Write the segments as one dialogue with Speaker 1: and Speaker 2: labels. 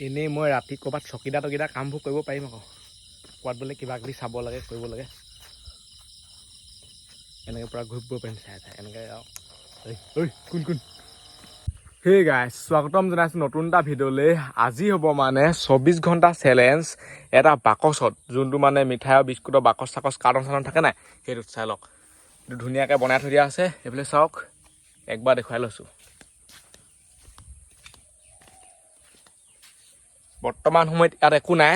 Speaker 1: এনেই মই ৰাতি ক'ৰবাত চকীদা টকীদা কামবোৰ কৰিব পাৰিম আকৌ। ক'ৰবাত বোলে কিবা কিবি চাব লাগে, কৰিব লাগে। এনেকৈ পূৰা ঘূৰি ফুৰিব পাৰিম চাই চাই এনেকৈ ঐ, কোন কোন? সেই গাই স্বাগতম জনাইছোঁ নতুন এটা ভিডিঅ'লৈ। আজি হ'ব মানে চৌবিছ ঘণ্টা চেলেঞ্জ এটা বাকচত, যোনটো মানে মিঠাই আৰু বিস্কুটৰ বাকচ চাকচ কাৰ্টন চাৰ্টন থাকে নাই সেইটোত চাই লওক। এইটো ধুনীয়াকৈ বনাই থৈ দিয়া আছে, এইফালে চাওক, একবাৰ দেখুৱাই লৈছোঁ। বৰ্তমান সময়ত ইয়াত একো নাই।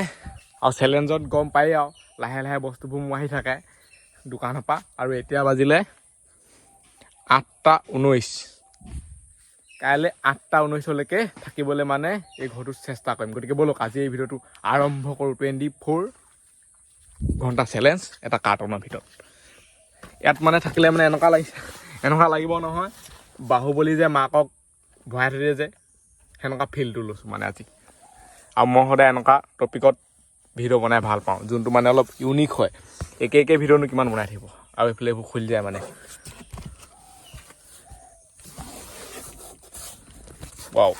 Speaker 1: আৰু চেলেঞ্জত গম পায়েই আৰু লাহে লাহে বস্তুবোৰ মোৱাহি থাকে দোকানৰ পৰা। আৰু এতিয়া বাজিলে আঠটা ঊনৈছ কাইলৈ আঠটা ঊনৈছলৈকে থাকিবলৈ মানে এই ঘৰটোত চেষ্টা কৰিম। গতিকে ব'লক, আজি এই ভিডিঅ'টো আৰম্ভ কৰোঁ। টুৱেণ্টি ফ'ৰ ঘণ্টা চেলেঞ্জ এটা কাৰ্টনৰ ভিতৰত। ইয়াত মানে থাকিলে মানে এনেকুৱা লাগিছে এনেকুৱা লাগিব নহয়। বাহুবলী যে মাকক ভৰাই থৈ দিয়ে যে, সেনেকুৱা ফিলটো লৈছোঁ মানে আজি। আৰু মই সদায় এনেকুৱা টপিকত ভিডিঅ' বনাই ভাল পাওঁ যোনটো মানে অলপ ইউনিক হয়। একে একে ভিডিঅ'নো কিমান বনাই থাকিব? আৰু এইফালে এইবোৰ খুলি যায় মানে। ৱাও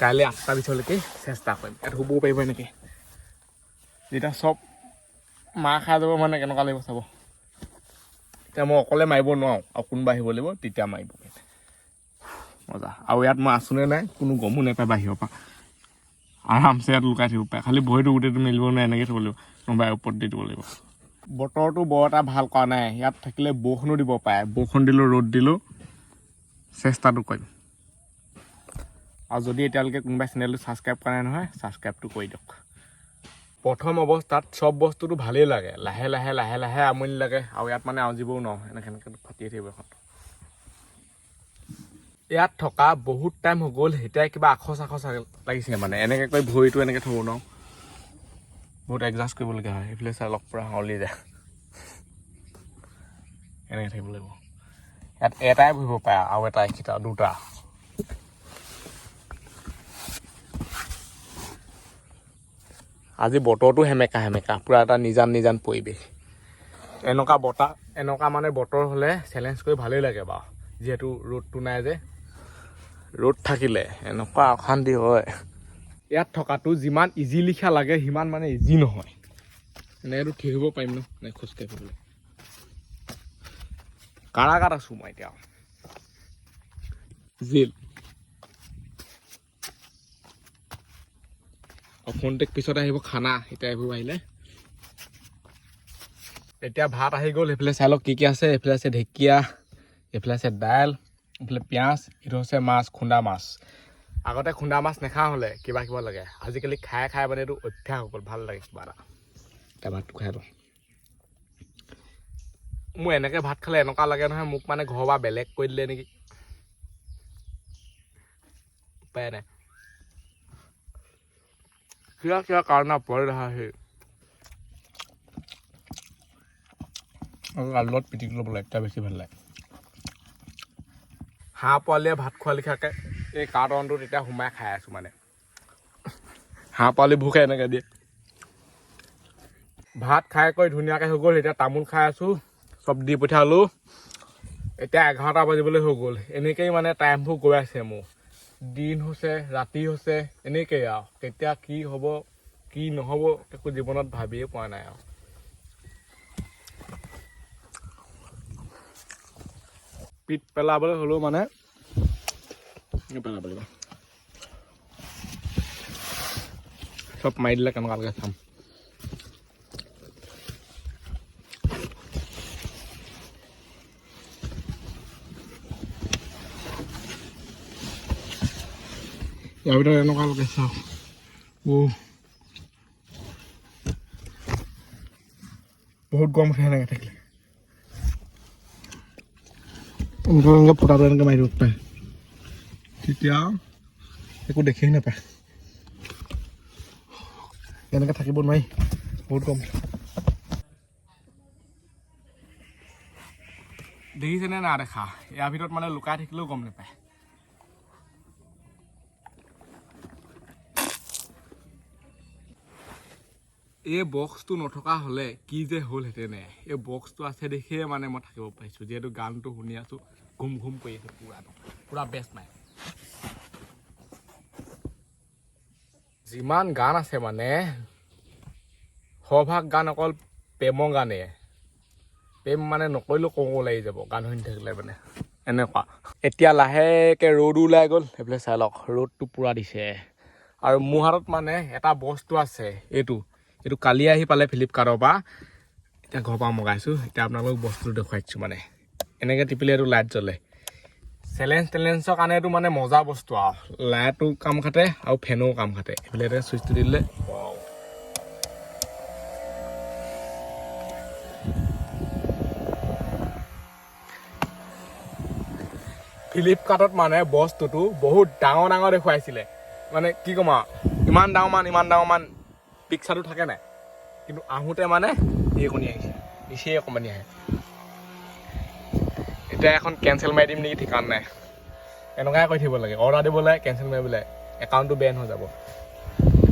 Speaker 1: কাইলৈ আঠটা বিছলৈকে চেষ্টা কৰিম। ইয়াত শুবও পাৰিব এনেকৈ। যেতিয়া চব মাৰ খাই যাব মানে কেনেকুৱা লাগিব চাব? এতিয়া মই অকলে মাৰিব নোৱাৰোঁ। আৰু কোনোবা আহিব লাগিব তেতিয়া মাৰিব মজা। আৰু ইয়াত মই আছোনে নাই কোনো গমো নাপায় বাহিৰৰ পৰা। আৰামছে ইয়াত লুকাই থাকিব পাৰে। খালি ভৰিটো গোটেইটো মেলিব নোৱাৰে এনেকৈ থ'ব লাগিব। কোনোবাই ওপৰত দি দিব লাগিব। বতৰটো বৰ এটা ভালো কৰা নাই। ইয়াত থাকিলে বৰষুণো দিব পাৰে। বৰষুণ দিলোঁ ৰ'দ দিলোঁ চেষ্টাটো কৰিম। আৰু যদি এতিয়ালৈকে কোনোবাই চেনেলটো ছাবস্ক্ৰাইব কৰা নাই নহয় ছাবস্ক্ৰাইবটো কৰি দিয়ক। প্ৰথম অৱস্থাত চব বস্তুটো ভালেই লাগে। লাহে লাহে লাহে লাহে আমনি লাগে। আৰু ইয়াত মানে আউজিবও নোৱাৰোঁ এনেকৈ এনেকৈ ফাটিয়ে থাকিব এখন। ইয়াত থকা বহুত টাইম হৈ গ'ল এতিয়া কিবা আখৰ চাখৰ লাগিছে মানে। এনেকৈ কৰি ভৰিটো এনেকৈ থ'ব নোৱাৰোঁ বহুত এডজাষ্ট কৰিবলগীয়া হয়। সেইফালে চাই লগ পূৰা হাউলি যায়। এনেকৈ থাকিব লাগিব। ইয়াত এটাই বহিব পাৰে আৰু এটা এইকেইটা দুটা। আজি বতৰটো সেমেকা সেমেকা পূৰা এটা নিজান নিজান পৰিৱেশ। এনেকুৱা বতাহ এনেকুৱা মানে বতৰ হ'লে চেলেঞ্জ কৰি ভালেই লাগে বাৰু। যিহেতু ৰ'দটো নাই যে। ৰ'দ থাকিলে, এনেকুৱা অশান্তি হয়। ইয়াত থকাটো যিমান ইজি লিখা লাগে, সিমান মানে ইজি নহয়। এনেকৈতো ঠিক হ'ব পাৰিম ন? নে খোজকাঢ়ি ফুৰিবলৈ কাৰাগাত আছোঁ মই এতিয়া। জেল। অকণতেক পিছত আহিব খানা, এতিয়া এইবোৰ আহিলে। এতিয়া ভাত আহি গ'ল সেইফালে চাই লওক কি কি আছে, এইফালে আছে ঢেকীয়া, এইফালে আছে দাইল। এইফালে পিঁয়াজ এইটো হৈছে মাছ খুন্দা মাছ। আগতে খুন্দা মাছ নেখা হ'লে কিবা কিবা লাগে। আজিকালি খাই খাই মানে এইটো অভ্যাস হৈ গ'ল ভাল লাগে কিবা এটা। এতিয়া ভাতটো খাই লওঁ। মোৰ এনেকৈ ভাত খালে এনেকুৱা লাগে নহয় মোক মানে ঘৰৰ পৰা বেলেগ কৰি দিলে নেকি? উপায় নাই। কিবা কিবা কাৰণত পৰে দেখা সেই আলুত পিটিকি ল'ব লাগে তেতিয়া বেছি ভাল লাগে। হাঁহ পোৱালীয়ে ভাত খোৱা লিখাকৈ এই কাৰ্টনটোত এতিয়া সোমাই খাই আছোঁ মানে। হাঁহ পোৱালি ভোকে এনেকৈ দিয়ে। ভাত খাই কৰি ধুনীয়াকৈ হৈ গ'ল এতিয়া তামোল খাই আছোঁ চব দি পঠিয়ালোঁ। এতিয়া এঘাৰটা বাজিবলৈ হৈ গ'ল এনেকেই মানে টাইমবোৰ গৈ আছে মোৰ। দিন হৈছে ৰাতি হৈছে এনেকেই আৰু। কেতিয়া কি হ'ব কি নহ'ব একো জীৱনত ভাবিয়ে পোৱা নাই আৰু। পিত পেলাবলৈ হ'লেও মানে পেলাব লাগিব চব মাৰি দিলে কেনেকুৱা লাগে চাম ইয়াৰ ভিতৰত এনেকুৱা লাগে চাওঁ ও বহুত গৰম উঠে এনেকৈ থাকিলে এনেকৈ এনেকৈ ফুটাটো এনেকৈ মাৰি দিব পাৰে তেতিয়া একো দেখিয়ে নাপায় এনেকৈ থাকিব নোৱাৰি বহুত গৰম দেখিছেনে না দেখা ইয়াৰ ভিতৰত মানে লুকাই থাকিলেও গম নাপায় এই বক্সটো নথকা হ'লে কি যে হ'লহেঁতেনে এই বক্সটো আছে দেখিয়ে মানে মই থাকিব পাৰিছোঁ যিহেতু গানটো শুনি আছোঁ ঘুম ঘুম কৰি আছে পূৰা পূৰা বেষ্ট নাই যিমান গান আছে মানে সৰভাগ গান অকল প্ৰেমৰ গানেই। প্ৰেম মানে নকৰিলেও কওঁ লাগি যাব গান শুনি থাকিলে মানে এনেকুৱা। এতিয়া লাহেকৈ ৰ'দ ওলাই গ'ল সেইফালে চাই লওক ৰ'দটো পূৰা দিছে। আৰু মোৰ হাতত মানে এটা বস্তু আছে এইটো। এইটো কালি আহি পালে ফ্লিপকাৰ্টৰ পৰা। এতিয়া ঘৰৰ পৰা মগাইছোঁ। এতিয়া আপোনালোকক বস্তুটো দেখুৱাই দিছোঁ মানে। এনেকৈ টিপিলে এইটো লাইট জ্বলে। চেলেঞ্জ টেলেঞ্জৰ কাৰণে এইটো মানে মজা বস্তু আৰু। লাইটো কাম খাটে আৰু ফেনো কাম খাটে। এইফালে এতিয়া চুইচটো দিলে। ফ্লিপকাৰ্টত মানে বস্তুটো বহুত ডাঙৰ ডাঙৰ দেখুৱাইছিলে। মানে কি ক'ম আৰু? ইমান ডাঙৰ মান ইমান ডাঙৰ মান। পিক্সাৰটো থাকে নাই। কিন্তু আহোঁতে মানে এই আহিছে। নিচেই অকণমানি আহে। এতিয়া এখন কেঞ্চেল মাৰি দিম নেকি ঠিকান নাই। এনেকুৱাই কৰি থাকিব লাগে। অৰ্ডাৰ দিব লাগে কেঞ্চেল মাৰিবলৈ একাউণ্টটো বেন হৈ যাব।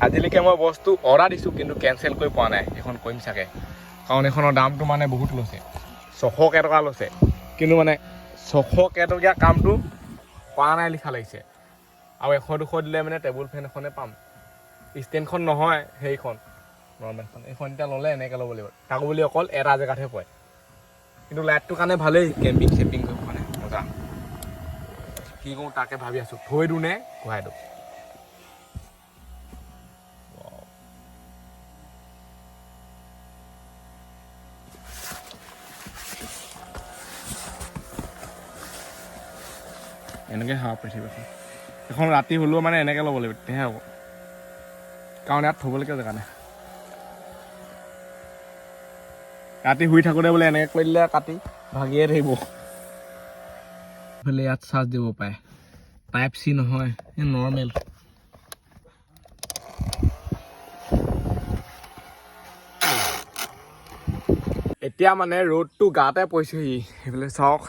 Speaker 1: আজিলৈকে মই বস্তু অৰ্ডাৰ দিছোঁ, কিন্তু কেঞ্চেল কৰি পোৱা নাই। এইখন কৰিম চাগে। কাৰণ এইখনৰ দামটো মানে বহুত লৈছে। ছশ কেইটকা লৈছে। কিন্তু মানে ছশ কেইটকীয়া কামটো পৰা নাই লিখা লাগিছে। আৰু এশ দুশ দিলে মানে টেবুল ফেন এখনে পাম। ষ্টেণ্ডখন নহয়, সেইখন। নৰ্মেলখন এইখন এতিয়া ল'লে, এনেকৈ ল'ব লাগিব। তাকো বুলি অকল এটা জেগাতহে পৰে। কিন্তু লাইটটোৰ কাৰণে ভালেই, কেম্পিং চেম্পিং কৰিব কাৰণে। মজা কি কৰোঁ তাকে ভাবি আছোঁ। থৈ দিওঁ নে? ঘূৰাই দিওঁ। এনেকৈ পাৰি। থাকিব এখন ৰাতি হ'লেও মানে এনেকৈ ল'ব লাগিব। তেতিয়াহে হ'ব। কাৰণ ইয়াত থ'বলৈকে জেগা নাই ৰাতি শুই থাকোঁতে বোলে এনেকৈ কৰি দিলে কাটি ভাগিয়ে থাকিব ইফালে ইয়াত চাৰ্জ দিব পাৰে। টাইপ চি নহয় এই নৰ্মেল। এতিয়া মানে ৰ'দটো গাতে পৰিছেহি সেইফালে চাওক।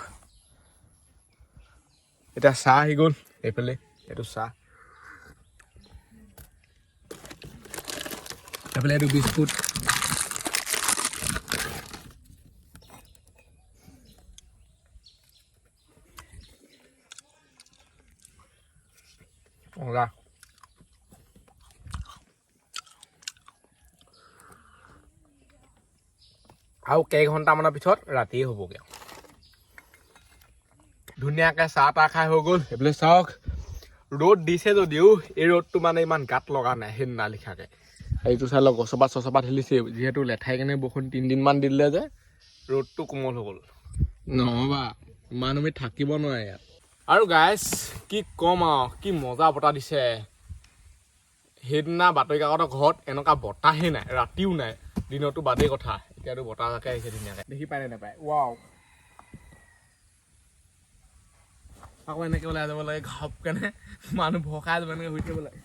Speaker 1: এতিয়া চাহ আহি গ'ল এইফালে এইটো চাহ। এইফালে এইটো বিস্কুট মজা আৰু কেইঘণ্টামানৰ পিছত ৰাতিয়ে হ'বগৈ ধুনীয়াকৈ চাহ তাহ খাই হৈ গ'ল এইফালে চাওক ৰ'দ দিছে যদিও এই ৰ'দটো মানে ইমান গাত লগা নাই সেইদিনা লিখাকৈ এইটো চাই লওক গছপাত চছপাত হেলিছে যিহেতু লেঠাই কেনে বৰষুণ তিনিদিনমান দিলে যে। ৰ'দটো কোমল হৈ গ'ল। নহ'বা ইমান আমি থাকিব নোৱাৰে ইয়াত। আৰু গাইজ কি ক'ম আৰু কি মজা বতাহ দিছে। সেইদিনা বাতৰি কাকতৰ ঘৰত এনেকুৱা বতাহেই নাই ৰাতিও নাই। দিনতো বাদেই কথা এতিয়াতো বতাহ জাকে আহিছে ধুনীয়াকৈ। দেখি পায় নে নাপায়? ৱাও আকৌ এনেকৈ ওলাই যাব লাগে ঘপকেনে। মানুহ ভকাই যাব এনেকৈ শুই থাকিব লাগে।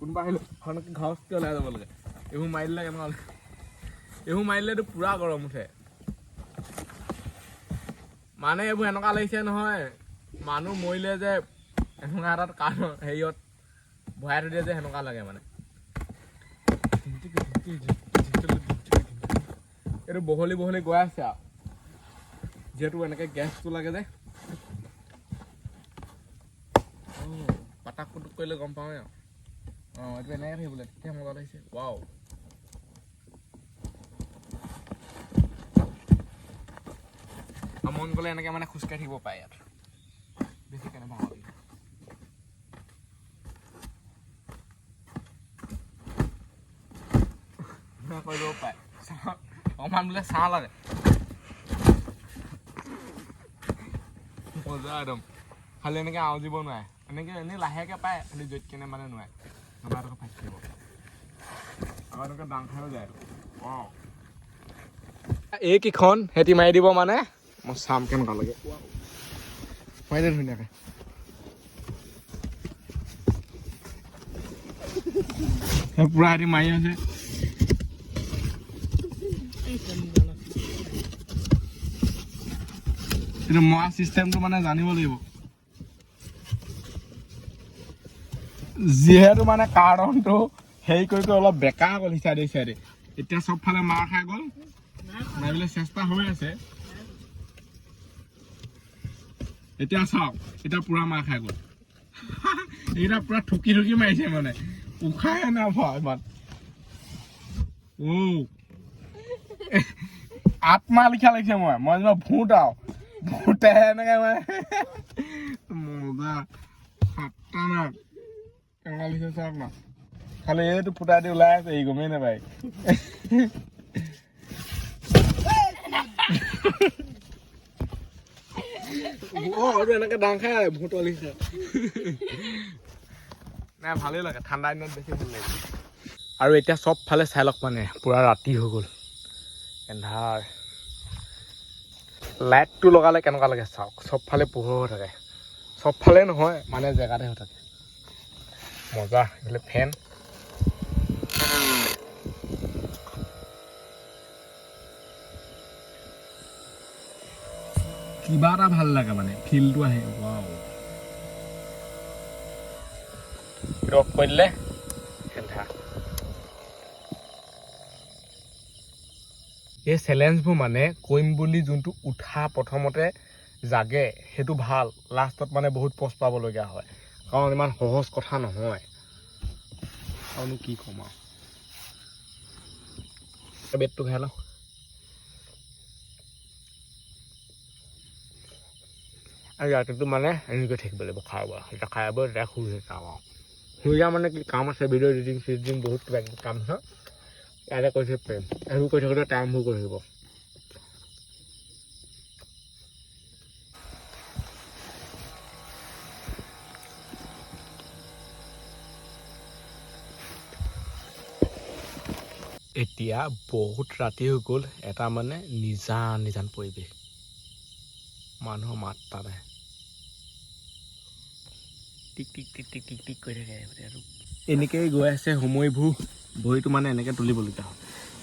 Speaker 1: কোনোবা আহিলে ঘৰলৈকে ঘৰচকৈ ওলাই যাব লাগে? এইবোৰ মাৰি দিলে কেনেকুৱা এইবোৰ মাৰি দিলেতো পূৰা গৰম উঠে। মানে এইবোৰ এনেকুৱা লাগিছে নহয় মানুহ মৰিলে যে এনেকুৱা এটাত কাৰণ হেৰিয়ত ভৰাই থৈ দিয়ে যে সেনেকুৱা লাগে মানে। এইটো বহলি বহলি গৈ আছে আৰু। যিহেতু এনেকৈ গেছটো লাগে যে। পাতাক কৰিলে গম পাওঁৱে আৰু। অঁ এইটো এনেকৈ থাকিবলৈ তেতিয়া মজা লাগিছে ৱাও আৰু মন গ'লে এনেকৈ মানে খোজকাঢ়ি থাকিব পাৰে ইয়াত চাহ- অকণমান বোলে চাহ লাগে মজা একদম খালি এনেকৈ আওজিব নোৱাৰে এনেকৈ এনেই লাহেকৈ পায় খালি য'ত কেনে মানে নোৱাৰে এনেকৈ দাং খাইও যায় অঁ এইকেইখন সেতি মাৰি দিব মানে? মই চাম কেনেকুৱা লাগে। মাৰি দে ধুনীয়াকৈ। পূৰা সেতি মাৰি আছে। এইটো মৰা চিষ্টেমটো মানে জানিব লাগিব। যিহেতু মানে কাৰণটো হেৰি কৰি কৰি অলপ বেকা গ'ল সিচাইডে সিচাইডে এতিয়া চবফালে মাৰ খাই গ'ল। মাৰিবলৈ চেষ্টা হৈ আছে। এতিয়া চাওক, এতিয়া পুৰা মাৰ খাই গ'ল। এইকেইটা পুৰা ঠুকি ঠুকি মাৰিছে মানে। উশাহে নাপাওঁ ইমান। উম। আত্মা লিখা লাগিছে মই। মই যেনিবা ভূত আৰু ভূতেহে এনেকে মানে মজা। সাতটা খাতাৰনাক কেনেকুৱা লিখিছে চাওক না খালি এইটো ফুটাই দি ওলাই আছে ই গমেই নাপায় এনেকে ডাং খাই লিখিছে নাই ভালেই লাগে ঠাণ্ডা দিনত বেছি ভাল লাগে। আৰু এতিয়া চবফালে চাই লওক মানে পূৰা ৰাতি হৈ গ'ল। এন্ধাৰ। লাইটটো লগালে কেনেকুৱা লাগে চাওক? চবফালে পোহৰ হৈ থাকে। চবফালে নহয় মানে জেগাতে হৈ থাকে। মজা এইফালে ফেন কিবা এটা ভালো লাগে মানে ফিলটো আহে ৱাও পৰিলে এন্ধা এই চেলেঞ্জবোৰ মানে কৰিম বুলি যোনটো উঠা প্ৰথমতে জাগে, সেইটো ভালো। লাষ্টত মানে বহুত পষ্ট পাবলগীয়া হয়। কাৰণ ইমান সহজ কথা নহয়। আৰুনো কি ক'ম আৰু? বেটটো খাই লওঁ। আৰু ৰাতিটো মানে এনেকৈ থাকিব লাগিব খাই বৈ। এতিয়া খাই বৈ এতিয়া শুই যাওঁ আৰু। শুই যাওঁ মানে কি কাম আছে ভিডিঅ' এডিটিং চিডিটিং বহুত কিবা কিবি কাম আছে ইয়াতে কৰি থাকিব পাৰিম। কৰি থাকোঁতে টাইমবোৰ কৰি থাকিব। এতিয়া বহুত ৰাতি হৈ গ'ল এটা মানে নিজান নিজান পৰিৱেশ। মানুহৰ মাত তাতে টিক টিক টিক টিক টিক টিক কৰি থাকে এইফালে আৰু। এনেকেই গৈ আছে সময়বোৰ ভৰিটো মানে এনেকৈ তুলিবলগীয়া হয়।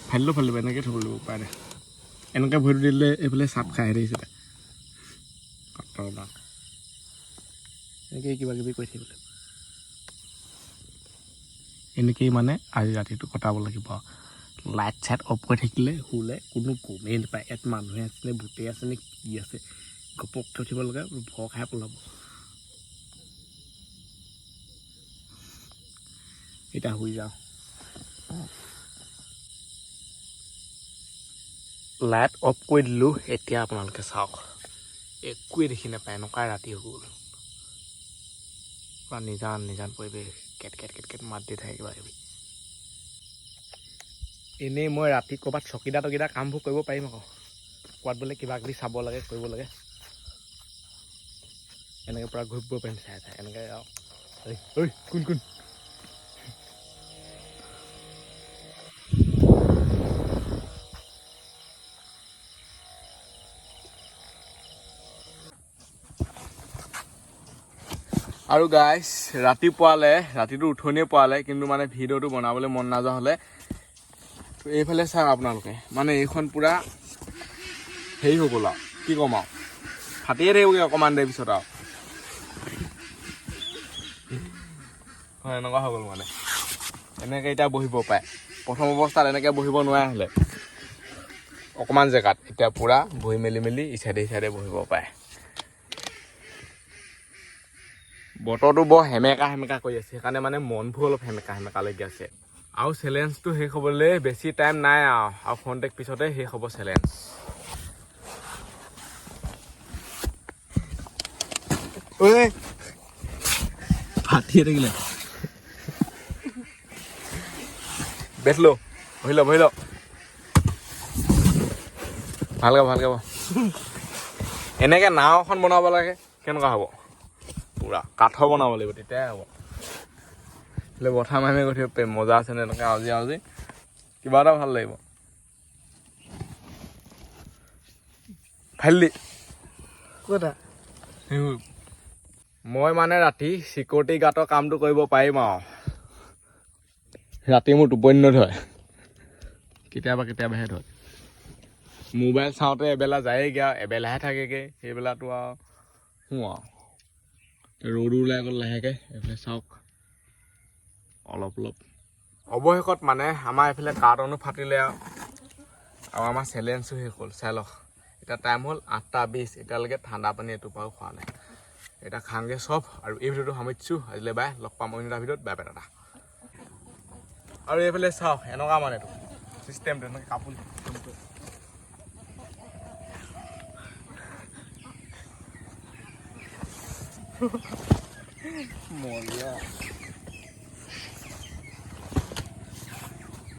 Speaker 1: ফালিলেও ফালিব এনেকৈ থ'ব লাগিব উপায় নাই। এনেকৈ ভৰিটো দিলে এইফালে চাপ খাই আহিছিলে খতৰনাক এনেকেই কিবা কিবি কৰি থাকিব লাগিব। এনেকেই মানে আজি ৰাতিটো কটাব লাগিব। লাইট চাইট অফ কৰি থাকিলে শুলে কোনো গমেই নাপায় ইয়াত মানুহে আছেনে ভূতে আছেনে কি আছে ঘপককৈ উঠিব লাগে ভয় খাই পলাব। এতিয়া শুই যাওঁ। লাইট অফ কৰি দিলোঁ এতিয়া আপোনালোকে চাওক। একোৱেই দেখি নাপায় এনেকুৱাই ৰাতি হৈ গ'ল। পূৰা নিজান নিজান পৰিৱেশ কেট কেট কেট কেট মাত দি থাকে কিবা কিবি এনেই মই ৰাতি ক'ৰবাত চকীদা টকীদা কামবোৰ কৰিব পাৰিম আকৌ। ক'ৰবাত বোলে কিবা কিবি চাব লাগে, কৰিব লাগে। এনেকৈ পূৰা ঘূৰিব পাৰিম চাই চাই, এনেকৈ আৰু। ঐ কোন কোন? আৰু গাইজ ৰাতিপুৱালে, ৰাতিটো উঠনিয়ে পোৱালে, কিন্তু মানে ভিডিঅ'টো বনাবলৈ মন নাযোৱা হ'লে এইফালে চাওক আপোনালোকে। মানে এইখন পূৰা হেৰি হৈ গ'ল আৰু কি ক'ম আৰু? ফাটিয়ে থাকিবগৈ অকণমান দেৰি পিছত আৰু। হয়, এনেকুৱা হৈ গ'ল মানে। এনেকৈ এতিয়া বহিব পাৰে। প্ৰথম অৱস্থাত এনেকৈ বহিব নোৱাৰা হ'লে অকণমান জেগাত এতিয়া পূৰা বহি মেলি মেলি ইচাইডে ইচাইডে বহিব পাৰে। বতৰটো বৰ সেমেকা সেমেকা কৰি আছে। সেইকাৰণে মানে মনবোৰ অলপ সেমেকা সেমেকা লাগি আছে। আৰু চেলেঞ্জটো শেষ হ'বলৈ বেছি টাইম নাই আৰু আৰু খন্তেক পিছতে শেষ হ'ব চেলেঞ্জ। ফাটিয়ে থাকিলে। বেঠ লো বহি ল বহি ল। ভালকে ভালকে এনেকে নাও এখন বনাব লাগে কেনেকুৱা হ'ব? পূৰা কাঠৰ বনাব লাগিব তেতিয়াহে হ'ব। বোলে বঠা মাৰিমে গৈ থাকিব পাৰিম মজা আছে নে এনেকৈ আউজি আউজি কিবা এটা ভাল লাগিব। ফালি ক'তা মই মানে ৰাতি চিকিউৰিটি গাৰ্ডৰ কামটো কৰিব পাৰিম আৰু। ৰাতি মোৰ টোপনি নধৰে। কেতিয়াবা কেতিয়াবাহে ধৰে। মোবাইল চাওঁতে এবেলা যায়েগৈ আৰু এবেলাহে থাকেগৈ। সেইবেলাটো আৰু শোওঁ আৰু। ৰ'দো ওলাই গ'ল লাহেকৈ এইফালে চাওক। অলপ অলপ। অৱশেষত মানে আমাৰ এইফালে কাৰ্টনো ফাটিলে আৰু। আৰু আমাৰ চেলেঞ্জো শেষ হ'ল। চাই লওক। এতিয়া টাইম হ'ল আঠটা বিছ। এতিয়ালৈকে ঠাণ্ডা পানী এটোপাও খোৱা নাই। এতিয়া খাওঁগৈ চব। আৰু এই ভিডিঅ'টো সামৰিছোঁ। আজিলৈ বাই। লগ পাম অন্য এটা ভিডিঅ'ত। বাই বাই দাদা আৰু এইফালে চাওক এনেকুৱা মানে এইটো। চিষ্টেমটো এনেকৈ কাপোৰ মজা